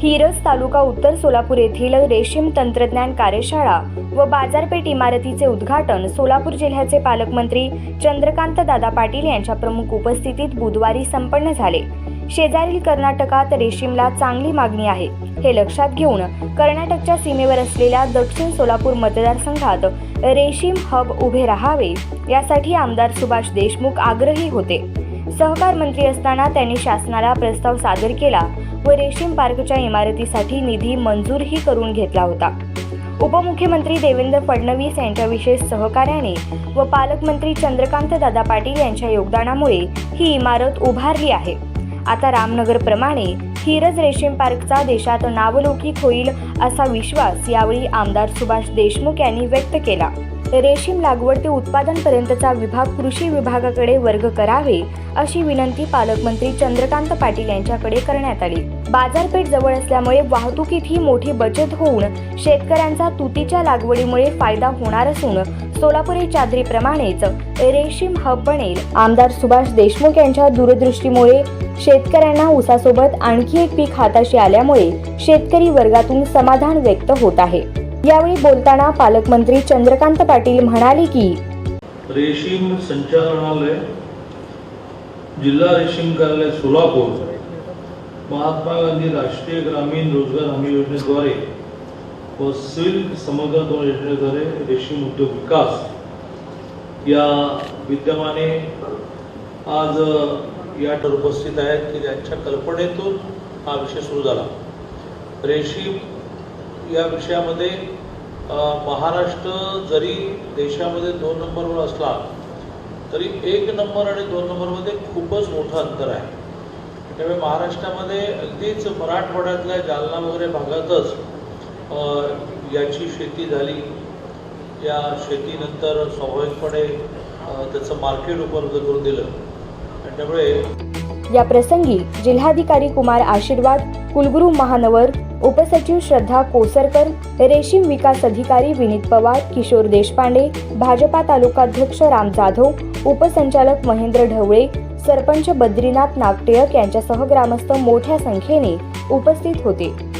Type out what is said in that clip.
हिरज तालुका उत्तर सोलापूर येथील रेशीम तंत्रज्ञान कार्यशाळा व बाजारपेठ इमारतीचे उद्घाटन सोलापूर जिल्ह्याचे पालकमंत्री चंद्रकांत दादा पाटील यांच्या प्रमुख उपस्थितीत बुधवारी संपन्न झाले. शेजारील कर्नाटकात रेशीमला चांगली मागणी आहे. हे लक्षात घेऊन कर्नाटकच्या सीमेवर असलेल्या दक्षिण सोलापूर मतदारसंघात रेशीम हब उभे राहावे यासाठी आमदार सुभाष देशमुख आग्रही होते. सहकार मंत्री असताना त्यांनी शासनाला प्रस्ताव सादर केला व रेशीम पार्कच्या इमारतीसाठी निधी मंजूरही करून घेतला होता. उपमुख्यमंत्री देवेंद्र फडणवीस यांच्या विशेष सहकार्याने व पालकमंत्री चंद्रकांत दादा पाटील यांच्या योगदानामुळे ही इमारत उभारली आहे. आता रामनगरप्रमाणे हिरज रेशीम पार्कचा देशात नावलौकिक होईल असा विश्वास यावेळी आमदार सुभाष देशमुख यांनी व्यक्त केला. रेशीम लागवड ते उत्पादनपर्यंतचा विभाग कृषी विभागाकडे वर्ग करावे अशी विनंती पालकमंत्री चंद्रकांत पाटील यांच्याकडे करण्यात आली. बाजारपेठ जवळ असल्यामुळे वाहतुकीतही मोठी बचत होऊन शेतकऱ्यांचा तुतीच्या लागवडीमुळे फायदा होणार असून सोलापुरी चादरीप्रमाणेच रेशीम हब बनेल. आमदार सुभाष देशमुख यांच्या दूरदृष्टीमुळे शेतकऱ्यांना ऊसासोबत आणखी एक पीक हाताशी आल्यामुळे शेतकरी वर्गातून समाधान व्यक्त होत आहे. यावेळी बोलताना पालकमंत्री चंद्रकांत पाटील म्हणाले की रेशीम संचालनालय जिल्हा रेशीम कार्यालय सोलापूर महात्मा गांधी राष्ट्रीय ग्रामीण रोजगार हमी योजनेद्वारे व सिल्क समग्र दोन योजनेद्वारे रेशीम उद्योग विकास या विद्यमाने आज या उपस्थित आहेत की ज्यांच्या कल्पनेतून हा विषय सुरू झाला. रेशीम या विषयामध्ये महाराष्ट्र जरी देशामध्ये दोन नंबरवर असला तरी एक नंबर आणि दोन नंबरमध्ये खूपच मोठं अंतर आहे. त्यामुळे महाराष्ट्रामध्ये अगदीच मराठवाड्यातल्या जालना वगैरे भागातच याची शेती झाली. या शेतीनंतर स्वाभाविकपणे त्याचं मार्केट उपलब्ध करून दिलं. आणि त्यामुळे या प्रसंगी जिल्हाधिकारी कुमार आशीर्वाद कुलगुरू महानवर उपसचिव श्रद्धा कोसरकर रेशीम विकास अधिकारी विनीत पवार किशोर देशपांडे भाजपा तालुकाध्यक्ष राम जाधव उपसंचालक महेंद्र ढवळे सरपंच बद्रीनाथ नागटिळक यांच्यासह ग्रामस्थ मोठ्या संख्येने उपस्थित होते.